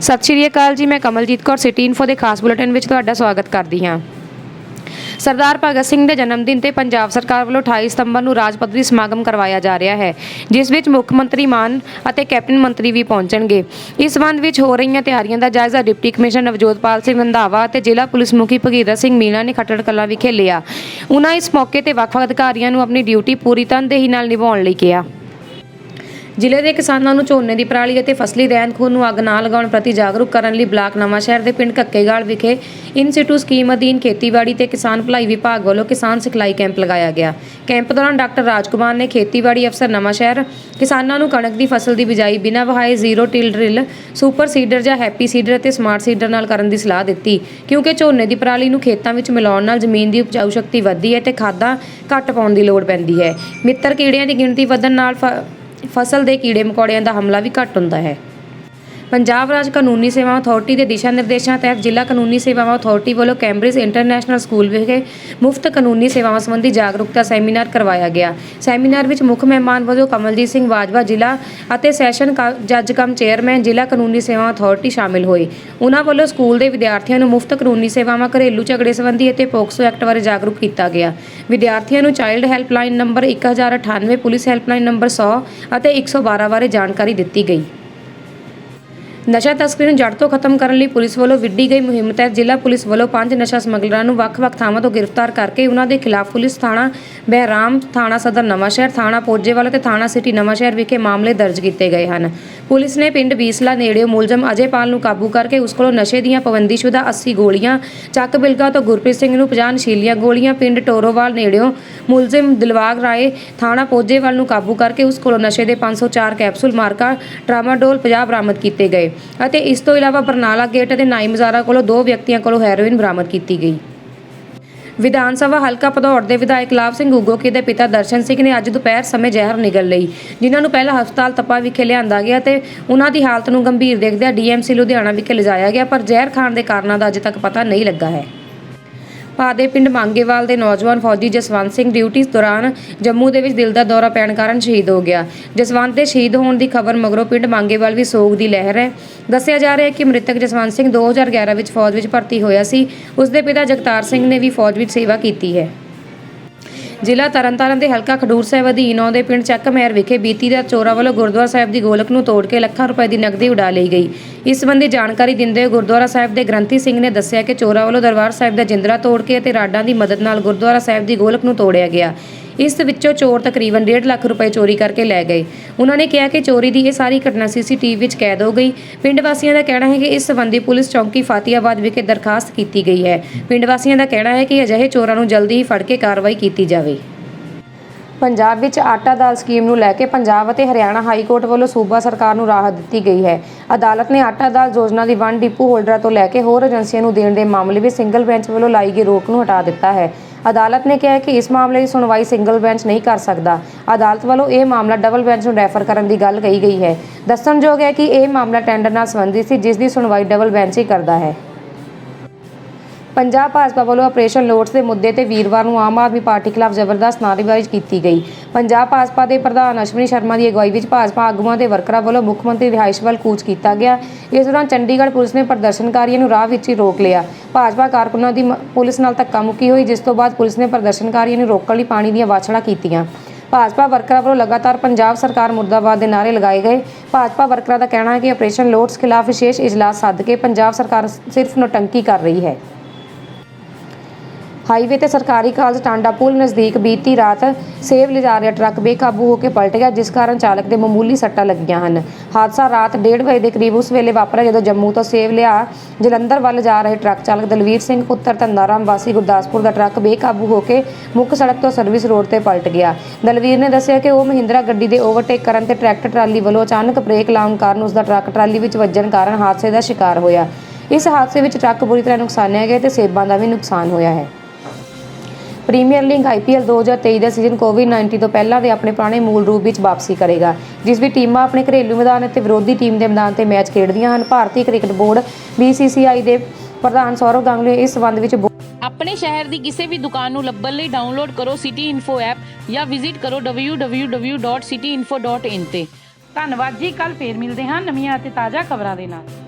ਸਤਿ ਸ਼੍ਰੀ ਅਕਾਲ ਜੀ, ਮੈਂ ਕਮਲਜੀਤ ਕੌਰ ਸਿਟੀ ਇਨਫੋ ਦੇ ਖਾਸ ਬੁਲੇਟਿਨ ਵਿੱਚ ਤੁਹਾਡਾ ਸਵਾਗਤ ਕਰਦੀ ਹਾਂ। ਸਰਦਾਰ ਭਗਤ ਸਿੰਘ ਦੇ ਜਨਮ ਦਿਨ ਤੇ ਪੰਜਾਬ ਸਰਕਾਰ ਵੱਲੋਂ 28 ਸਤੰਬਰ ਨੂੰ ਰਾਜ ਪੱਧਰੀ ਸਮਾਗਮ ਕਰਵਾਇਆ ਜਾ ਰਿਹਾ ਹੈ, ਜਿਸ ਵਿੱਚ ਮੁੱਖ ਮੰਤਰੀ ਮਾਨ ਅਤੇ ਕੈਪਟਨ ਮੰਤਰੀ ਵੀ ਪਹੁੰਚਣਗੇ। ਇਸ ਸੰਬੰਧ ਵਿੱਚ ਹੋ ਰਹੀਆਂ ਤਿਆਰੀਆਂ ਦਾ ਜਾਇਜ਼ਾ ਡਿਪਟੀ ਕਮਿਸ਼ਨਰ ਨਵਜੋਤਪਾਲ ਸਿੰਘ ਰੰਧਾਵਾ ਅਤੇ ਜ਼ਿਲ੍ਹਾ ਪੁਲਿਸ ਮੁਖੀ ਭਗੀਰਥ ਸਿੰਘ ਮੀਣਾ ਨੇ ਖੱਟੜ ਕਲਾਂ ਵਿਖੇ ਲਿਆ। ਉਹਨਾਂ ਇਸ ਮੌਕੇ ਤੇ ਵੱਖ-ਵੱਖ ਅਧਿਕਾਰੀਆਂ ਨੂੰ ਆਪਣੀ ਡਿਊਟੀ ਪੂਰੀ ਤਨਦੇਹੀ ਨਾਲ ਨਿਭਾਉਣ ਲਈ ਕਿਹਾ। ਜ਼ਿਲ੍ਹੇ ਦੇ ਕਿਸਾਨਾਂ ਨੂੰ ਝੋਨੇ ਦੀ ਪਰਾਲੀ ਅਤੇ ਫਸਲੀ ਰਹਿੰਦ ਖੂੰਹਦ ਨੂੰ ਅੱਗ ਨਾ ਲਗਾਉਣ ਪ੍ਰਤੀ ਜਾਗਰੂਕ ਕਰਨ ਲਈ ਬਲਾਕ ਨਵਾਂਸ਼ਹਿਰ ਦੇ ਪਿੰਡ ਕੱਕੇਗਾਲ ਵਿਖੇ ਇਨ ਸਕੀਮ ਅਧੀਨ ਖੇਤੀਬਾੜੀ ਤੇ ਕਿਸਾਨ ਭਲਾਈ ਵਿਭਾਗ ਵੱਲੋਂ ਕਿਸਾਨ ਸਿਖਲਾਈ ਕੈਂਪ ਲਗਾਇਆ ਗਿਆ। ਕੈਂਪ ਦੌਰਾਨ ਡਾਕਟਰ ਰਾਜਕੁਮਾਰ ਨੇ ਖੇਤੀਬਾੜੀ ਅਫਸਰ ਨਵਾਂਸ਼ਹਿਰ ਕਿਸਾਨਾਂ ਨੂੰ ਕਣਕ ਦੀ ਫਸਲ ਦੀ ਬਿਜਾਈ ਬਿਨਾਂ ਵਹਾਏ zero till drill, super seeder ਜਾਂ ਹੈਪੀ ਸੀਡਰ ਅਤੇ ਸਮਾਰਟ ਸੀਡਰ ਨਾਲ ਕਰਨ ਦੀ ਸਲਾਹ ਦਿੱਤੀ। ਕਿਉਂਕਿ ਝੋਨੇ ਦੀ ਪਰਾਲੀ ਨੂੰ ਖੇਤਾਂ ਵਿੱਚ ਮਿਲਾਉਣ ਨਾਲ ਜ਼ਮੀਨ ਦੀ ਉਪਜਾਊ ਸ਼ਕਤੀ ਵੱਧਦੀ ਹੈ ਤੇ ਖਾਦਾਂ ਘੱਟ ਪਾਉਣ ਦੀ ਲੋੜ ਪੈਂਦੀ ਹੈ। ਮਿੱਤਰ ਕੀੜਿਆਂ ਦੀ ਗਿਣਤੀ ਵਧਣ ਨਾਲ ਫ- ਫਸਲ ਦੇ ਕੀੜੇ ਮਕੌੜਿਆਂ ਦਾ ਹਮਲਾ ਵੀ ਘੱਟ ਹੁੰਦਾ ਹੈ। ਪੰਜਾਬ ਰਾਜ ਕਾਨੂੰਨੀ ਸੇਵਾਵਾਂ ਅਥਾਰਟੀ ਦੇ ਦਿਸ਼ਾ ਨਿਰਦੇਸ਼ਾਂ ਤਹਿਤ ਜ਼ਿਲ੍ਹਾ ਕਾਨੂੰਨੀ ਸੇਵਾਵਾਂ ਅਥਾਰਟੀ ਵੱਲੋਂ ਕੈਂਬਰਿਜ ਇੰਟਰਨੈਸ਼ਨਲ ਸਕੂਲ ਵਿਖੇ ਮੁਫਤ ਕਾਨੂੰਨੀ ਸੇਵਾਵਾਂ ਸੰਬੰਧੀ ਜਾਗਰੂਕਤਾ ਸੈਮੀਨਾਰ ਕਰਵਾਇਆ ਗਿਆ। ਸੈਮੀਨਾਰ ਵਿੱਚ ਮੁੱਖ ਮਹਿਮਾਨ ਵਜੋਂ ਕਮਲਜੀਤ ਸਿੰਘ ਬਾਜਵਾ ਜ਼ਿਲ੍ਹਾ ਅਤੇ ਸੈਸ਼ਨ ਕ- ਜੱਜ ਕਮ ਚੇਅਰਮੈਨ, ਜ਼ਿਲ੍ਹਾ ਕਾਨੂੰਨੀ ਸੇਵਾਵਾਂ ਅਥਾਰਟੀ ਸ਼ਾਮਿਲ ਹੋਏ। ਉਹਨਾਂ ਵੱਲੋਂ ਸਕੂਲ ਦੇ ਵਿਦਿਆਰਥੀਆਂ ਨੂੰ ਮੁਫਤ ਕਾਨੂੰਨੀ ਸੇਵਾਵਾਂ, ਘਰੇਲੂ ਝਗੜੇ ਸੰਬੰਧੀ ਅਤੇ ਪੋਕਸੋ ਐਕਟ ਬਾਰੇ ਜਾਗਰੂਕ ਕੀਤਾ ਗਿਆ। ਵਿਦਿਆਰਥੀਆਂ ਨੂੰ child helpline number 1098 police helpline number 100 ਅਤੇ 112 ਬਾਰੇ ਜਾਣਕਾਰੀ ਦਿੱਤੀ ਗਈ। ਨਸ਼ਾ ਤਸਕਰੀ ਨੂੰ ਜੜ ਤੋਂ ਖਤਮ ਕਰਨ ਲਈ ਪੁਲਿਸ ਵੱਲੋਂ ਵਿੱਢੀ ਗਈ ਮੁਹਿੰਮ ਤਹਿਤ ਜ਼ਿਲ੍ਹਾ ਪੁਲਿਸ ਵੱਲੋਂ ਪੰਜ ਨਸ਼ਾ ਸਮਗਲਰਾਂ ਨੂੰ ਵੱਖ-ਵੱਖ ਥਾਵਾਂ ਤੋਂ ਗ੍ਰਿਫਤਾਰ ਕਰਕੇ ਉਹਨਾਂ ਦੇ ਖਿਲਾਫ ਪੁਲਿਸ ਥਾਣਾ ਬਹਿਰਾਮ, ਥਾਣਾ ਸਦਰ ਨਵਾਂਸ਼ਹਿਰ, ਥਾਣਾ ਪੋਜੇਵਾਲਾ ਤੇ ਥਾਣਾ ਸਿਟੀ ਨਵਾਂਸ਼ਹਿਰ ਵਿਖੇ ਮਾਮਲੇ ਦਰਜ ਕੀਤੇ ਗਏ ਹਨ। ਪੁਲਿਸ ਨੇ ਪਿੰਡ ਬੀਸਲਾ ਨੇੜੇ ਮੁਲਜ਼ਮ ਅਜੇਪਾਲ ਨੂੰ ਕਾਬੂ ਕਰਕੇ ਉਸ ਕੋਲੋਂ ਨਸ਼ੇ ਦੀਆਂ ਪਾਬੰਦੀਸ਼ੁਦਾ 80 ਗੋਲੀਆਂ, ਚੱਕ ਬਿਲਗਾ ਤੋਂ ਗੁਰਪ੍ਰੀਤ ਸਿੰਘ ਨੂੰ 50 ਨਸ਼ੀਲੀਆਂ ਗੋਲੀਆਂ, ਪਿੰਡ ਟੋਰੋਵਾਲ ਨੇੜਿਓਂ ਮੁਲਜ਼ਮ ਦਿਲਵਾਗ ਰਾਏ, ਥਾਣਾ ਪੋਜੇਵਾਲ ਨੂੰ ਕਾਬੂ ਕਰਕੇ ਉਸ ਕੋਲੋਂ ਨਸ਼ੇ ਦੇ 504 ਕੈਪਸੂਲ ਮਾਰਕਾ, ਟਰਾਮਾਡੋਲ 50 ਬਰਾਮਦ ਕੀਤੇ ਗਏ। ਅਤੇ ਇਸ ਤੋਂ ਇਲਾਵਾ ਬਰਨਾਲਾ ਗੇਟ ਅਤੇ ਨਾਈ ਮਜ਼ਾਰਾ ਕੋਲੋਂ ਦੋ ਵਿਅਕਤੀਆਂ ਕੋਲੋਂ ਹੈਰੋਇਨ ਬਰਾਮਦ ਕੀਤੀ ਗਈ। ਵਿਧਾਨ ਸਭਾ ਹਲਕਾ ਭਦੌੜ ਦੇ ਵਿਧਾਇਕ ਲਾਭ ਸਿੰਘ ਉਗੋਕੀ ਦੇ ਪਿਤਾ ਦਰਸ਼ਨ ਸਿੰਘ ਨੇ ਅੱਜ ਦੁਪਹਿਰ ਸਮੇਂ ਜ਼ਹਿਰ ਨਿਗਲ ਲਈ, ਜਿਨ੍ਹਾਂ ਨੂੰ ਪਹਿਲਾਂ ਹਸਪਤਾਲ ਤਪਾ ਵਿਖੇ ਲਿਆਂਦਾ ਗਿਆ ਤੇ ਉਹਨਾਂ ਦੀ ਹਾਲਤ ਨੂੰ ਗੰਭੀਰ ਦੇਖਦਿਆਂ ਡੀਐਮਸੀ ਲੁਧਿਆਣਾ ਵਿਖੇ ਲਿਜਾਇਆ ਗਿਆ, ਪਰ ਜ਼ਹਿਰ ਖਾਣ ਦੇ ਕਾਰਨਾਂ ਦਾ ਅਜੇ ਤੱਕ ਪਤਾ ਨਹੀਂ ਲੱਗਾ ਹੈ। ਪਾਦੇ ਪਿੰਡ ਮੰਗੇਵਾਲ ਦੇ ਨੌਜਵਾਨ ਫੌਜੀ ਜਸਵੰਤ ਸਿੰਘ ਡਿਊਟੀ ਦੌਰਾਨ ਜੰਮੂ ਦੇ ਵਿੱਚ ਦਿਲ ਦਾ ਦੌਰਾ ਪੈਣ ਕਾਰਨ ਸ਼ਹੀਦ ਹੋ ਗਿਆ। ਜਸਵੰਤ ਦੇ ਸ਼ਹੀਦ ਹੋਣ ਦੀ ਖਬਰ ਮਗਰੋਂ ਪਿੰਡ ਮੰਗੇਵਾਲ ਵੀ ਸੋਗ ਦੀ ਲਹਿਰ ਹੈ। ਦੱਸਿਆ ਜਾ ਰਿਹਾ ਹੈ ਕਿ ਮ੍ਰਿਤਕ ਜਸਵੰਤ ਸਿੰਘ 2011 ਵਿੱਚ ਫੌਜ ਵਿੱਚ ਭਰਤੀ ਹੋਇਆ ਸੀ। ਉਸ ਦੇ ਪਿਤਾ ਜਗਤਾਰ ਸਿੰਘ ਨੇ ਵੀ ਫੌਜ ਵਿੱਚ ਸੇਵਾ ਕੀਤੀ ਹੈ। ਜ਼ਿਲ੍ਹਾ ਤਰਨਤਾਰਨ ਦੇ ਹਲਕਾ ਖਡੂਰ ਸਾਹਿਬ ਅਧੀਨ ਆਉਂਦੇ ਪਿੰਡ ਚੱਕਮਹਿਰ ਵਿਖੇ ਬੀਤੀ ਰਾਤ ਚੋਰਾਂ ਵੱਲੋਂ ਗੁਰਦੁਆਰਾ ਸਾਹਿਬ ਦੀ ਗੋਲਕ ਨੂੰ ਤੋੜ ਕੇ ਲੱਖਾਂ ਰੁਪਏ ਦੀ ਨਕਦੀ ਉਡਾ ਲਈ ਗਈ। ਇਸ ਸੰਬੰਧੀ ਜਾਣਕਾਰੀ ਦਿੰਦੇ ਹੋਏ ਗੁਰਦੁਆਰਾ ਸਾਹਿਬ ਦੇ ਗ੍ਰੰਥੀ ਸਿੰਘ ਨੇ ਦੱਸਿਆ ਕਿ ਚੋਰਾਂ ਵੱਲੋਂ ਦਰਬਾਰ ਸਾਹਿਬ ਦਾ ਜਿੰਦਰਾ ਤੋੜ ਕੇ ਅਤੇ ਰਾਡਾਂ ਦੀ ਮਦਦ ਨਾਲ ਗੁਰਦੁਆਰਾ ਸਾਹਿਬ ਦੀ ਗੋਲਕ ਨੂੰ ਤੋੜਿਆ ਗਿਆ। ਇਸ ਵਿੱਚੋਂ ਚੋਰ ਤਕਰੀਬਨ 1.5 ਲੱਖ ਰੁਪਏ ਚੋਰੀ ਕਰਕੇ ਲੈ ਗਏ। ਉਹਨਾਂ ਨੇ ਕਿਹਾ ਕਿ ਚੋਰੀ ਦੀ ਇਹ ਸਾਰੀ ਘਟਨਾ ਸੀਸੀਟੀਵੀ ਵਿੱਚ ਕੈਦ ਹੋ ਗਈ। ਪਿੰਡ ਵਾਸੀਆਂ ਦਾ ਕਹਿਣਾ ਹੈ ਕਿ ਇਸ ਸੰਬੰਧੀ ਪੁਲਿਸ ਚੌਂਕੀ ਫਾਤਿਆਬਾਦ ਵਿਖੇ ਦਰਖਾਸਤ ਕੀਤੀ ਗਈ ਹੈ। ਪਿੰਡ ਵਾਸੀਆਂ ਦਾ ਕਹਿਣਾ ਹੈ ਕਿ ਅਜਿਹੇ ਚੋਰਾਂ ਨੂੰ ਜਲਦੀ ਹੀ ਫੜ ਕੇ ਕਾਰਵਾਈ ਕੀਤੀ ਜਾਵੇ। ਪੰਜਾਬ ਵਿੱਚ ਆਟਾ ਦਾਲ ਸਕੀਮ ਨੂੰ ਲੈ ਕੇ ਪੰਜਾਬ ਅਤੇ ਹਰਿਆਣਾ ਹਾਈ ਕੋਰਟ ਵੱਲੋਂ ਸੂਬਾ ਸਰਕਾਰ ਨੂੰ ਰਾਹਤ ਦਿੱਤੀ ਗਈ ਹੈ। ਅਦਾਲਤ ਨੇ ਆਟਾ ਦਾਲ ਯੋਜਨਾ ਦੀ ਵੰਡ ਡਿਪੂ ਹੋਲਡਰਾਂ ਤੋਂ ਲੈ ਕੇ ਹੋਰ ਏਜੰਸੀਆਂ ਨੂੰ ਦੇਣ ਦੇ ਮਾਮਲੇ ਵਿੱਚ ਸਿੰਗਲ ਬੈਂਚ ਵੱਲੋਂ ਲਾਈ ਗਈ ਰੋਕ ਨੂੰ ਹਟਾ ਦਿੱਤਾ ਹੈ। ਅਦਾਲਤ ਨੇ ਕਿਹਾ ਕਿ ਇਸ ਮਾਮਲੇ ਦੀ ਸੁਣਵਾਈ ਸਿੰਗਲ ਬੈਂਚ ਨਹੀਂ ਕਰ ਸਕਦਾ। ਅਦਾਲਤ ਵੱਲੋਂ ਇਹ ਮਾਮਲਾ ਡਬਲ ਬੈਂਚ ਨੂੰ ਰੈਫਰ ਕਰਨ ਦੀ ਗੱਲ ਕਹੀ ਗਈ ਹੈ। ਦੱਸਣਯੋਗ ਹੈ ਕਿ ਇਹ ਮਾਮਲਾ ਟੈਂਡਰ ਨਾਲ ਸੰਬੰਧਿਤ ਸੀ, ਜਿਸ ਦੀ ਸੁਣਵਾਈ ਡਬਲ ਬੈਂਚ ਹੀ ਕਰਦਾ ਹੈ। ਪੰਜਾਬ ਭਾਜਪਾ ਵੱਲੋਂ ਆਪਰੇਸ਼ਨ ਲੋਟਸ ਦੇ ਮੁੱਦੇ ਤੇ ਵੀਰਵਾਰ ਨੂੰ ਆਮ ਆਦਮੀ ਪਾਰਟੀ ਖਿਲਾਫ ਜ਼ਬਰਦਸਤ ਨਾਅਰੇਬਾਜ਼ੀ ਕੀਤੀ ਗਈ। ਪੰਜਾਬ ਭਾਜਪਾ ਦੇ ਪ੍ਰਧਾਨ ਅਸ਼ਵਨੀ ਸ਼ਰਮਾ ਦੀ ਅਗਵਾਈ ਵਿੱਚ ਭਾਜਪਾ ਆਗੂਆਂ ਦੇ ਵਰਕਰਾਂ ਵੱਲੋਂ ਮੁੱਖ ਮੰਤਰੀ ਰਿਹਾਇਸ਼ ਵੱਲ ਕੂਚ ਕੀਤਾ ਗਿਆ। ਇਸ ਦੌਰਾਨ ਚੰਡੀਗੜ੍ਹ ਪੁਲਿਸ ਨੇ ਪ੍ਰਦਰਸ਼ਨਕਾਰੀਆਂ ਨੂੰ ਰਾਹ ਵਿੱਚ ਹੀ ਰੋਕ ਲਿਆ। ਭਾਜਪਾ ਕਾਰਕੁਨਾਂ ਦੀ ਮ- ਪੁਲਿਸ ਨਾਲ ਧੱਕਾ ਮੁੱਕੀ ਹੋਈ, ਜਿਸ ਤੋਂ ਬਾਅਦ ਪੁਲਿਸ ਨੇ ਪ੍ਰਦਰਸ਼ਨਕਾਰੀਆਂ ਨੂੰ ਰੋਕਣ ਲਈ ਪਾਣੀ ਦੀਆਂ ਵਾਛੜਾਂ ਕੀਤੀਆਂ। ਭਾਜਪਾ ਵਰਕਰਾਂ ਵੱਲੋਂ ਲਗਾਤਾਰ ਪੰਜਾਬ ਸਰਕਾਰ ਮੁਰਦਾਬਾਦ ਦੇ ਨਾਅਰੇ ਲਗਾਏ ਗਏ। ਭਾਜਪਾ ਵਰਕਰਾਂ ਦਾ ਕਹਿਣਾ ਹੈ ਕਿ ਆਪਰੇਸ਼ਨ ਲੋਟਸ ਖਿਲਾਫ ਵਿਸ਼ੇਸ਼ ਇਜਲਾਸ ਸੱਦ ਕੇ ਪੰਜਾਬ ਸਰਕਾਰ ਸਿਰਫ ਨੋਟੰਕੀ ਕਰ ਰਹੀ ਹੈ। ਹਾਈਵੇ ਤੇ ਸਰਕਾਰੀ ਕਾਲਜ ਟਾਂਡਾ ਪੁਲ ਨਜ਼ਦੀਕ ਬੀਤੀ ਰਾਤ ਸੇਵ ਲਿਜਾ ਰਿਹਾ ਟਰੱਕ ਬੇਕਾਬੂ ਹੋ ਕੇ ਪਲਟ ਗਿਆ, ਜਿਸ ਕਾਰਨ ਚਾਲਕ ਦੇ ਮਾਮੂਲੀ ਸੱਟਾਂ ਲੱਗੀਆਂ ਹਨ। ਹਾਦਸਾ ਰਾਤ 1:30 ਵਜੇ ਦੇ ਕਰੀਬ ਉਸ ਵੇਲੇ ਵਾਪਰਿਆ, ਜਦੋਂ ਜੰਮੂ ਤੋਂ ਸੇਵ ਲਿਆ ਜਲੰਧਰ ਵੱਲ ਜਾ ਰਹੇ ਟਰੱਕ ਚਾਲਕ ਦਲਵੀਰ ਸਿੰਘ, ਪੁੱਤਰ ਧੰਦਾਰਾਮ ਵਾਸੀ ਗੁਰਦਾਸਪੁਰ ਦਾ ਟਰੱਕ ਬੇਕਾਬੂ ਹੋ ਕੇ ਮੁੱਖ ਸੜਕ ਤੋਂ ਸਰਵਿਸ ਰੋਡ ਤੇ ਪਲਟ ਗਿਆ। ਦਲਵੀਰ ਨੇ ਦੱਸਿਆ ਕਿ ਉਹ ਮਹਿੰਦਰਾ ਗੱਡੀ ਦੇ ਓਵਰਟੇਕ ਕਰਨ ਤੇ ਟਰੈਕਟਰ ਟਰਾਲੀ ਵੱਲੋਂ ਅਚਾਨਕ ਬ੍ਰੇਕ ਲਾਉਣ ਕਾਰਨ ਉਸ ਦਾ ਟਰੱਕ ਟਰਾਲੀ ਵਿੱਚ ਵੱਜਣ ਕਾਰਨ ਹਾਦਸੇ ਦਾ ਸ਼ਿਕਾਰ ਹੋਇਆ। ਇਸ ਹਾਦਸੇ ਵਿੱਚ ਟਰੱਕ ਬੁਰੀ ਤਰ੍ਹਾਂ ਨੁਕਸਾਨਿਆ ਗਿਆ ਤੇ ਸੇਬਾਂ ਦਾ ਵੀ ਨੁਕਸਾਨ ਹੋਇਆ ਹੈ। ਪ੍ਰੀਮੀਅਰ ਲੀਗ ਆਈਪੀਐਲ 2023 ਦਾ ਸੀਜ਼ਨ ਕੋਵਿਡ-19 ਤੋਂ ਪਹਿਲਾਂ ਦੇ ਆਪਣੇ ਪੁਰਾਣੇ ਮੂਲ ਰੂਪ ਵਿੱਚ ਵਾਪਸੀ ਕਰੇਗਾ, ਜਿਸ ਵਿੱਚ ਟੀਮਾਂ ਆਪਣੇ ਘਰੇਲੂ ਮੈਦਾਨ ਅਤੇ ਵਿਰੋਧੀ ਟੀਮ ਦੇ ਮੈਦਾਨ ਤੇ ਮੈਚ ਖੇਡਦੀਆਂ ਹਨ। ਭਾਰਤੀ ਕ੍ਰਿਕਟ ਬੋਰਡ BCCI ਦੇ ਪ੍ਰਧਾਨ ਸੌਰਵ ਗਾਂਗੁਲੀ ਇਸ ਸੰਬੰਧ ਵਿੱਚ ਆਪਣੇ ਸ਼ਹਿਰ ਦੀ ਕਿਸੇ ਵੀ ਦੁਕਾਨ ਨੂੰ ਲੱਭਣ ਲਈ ਡਾਊਨਲੋਡ ਕਰੋ ਸਿਟੀ ਇਨਫੋ ਐਪ ਜਾਂ ਵਿਜ਼ਿਟ ਕਰੋ www.cityinfo.in ਤੇ। ਧੰਨਵਾਦ ਜੀ ਕੱਲ ਫੇਰ ਮਿਲਦੇ ਹਾਂ ਨਵੀਆਂ ਅਤੇ ਤਾਜ਼ਾ ਖਬਰਾਂ ਦੇ ਨਾਲ।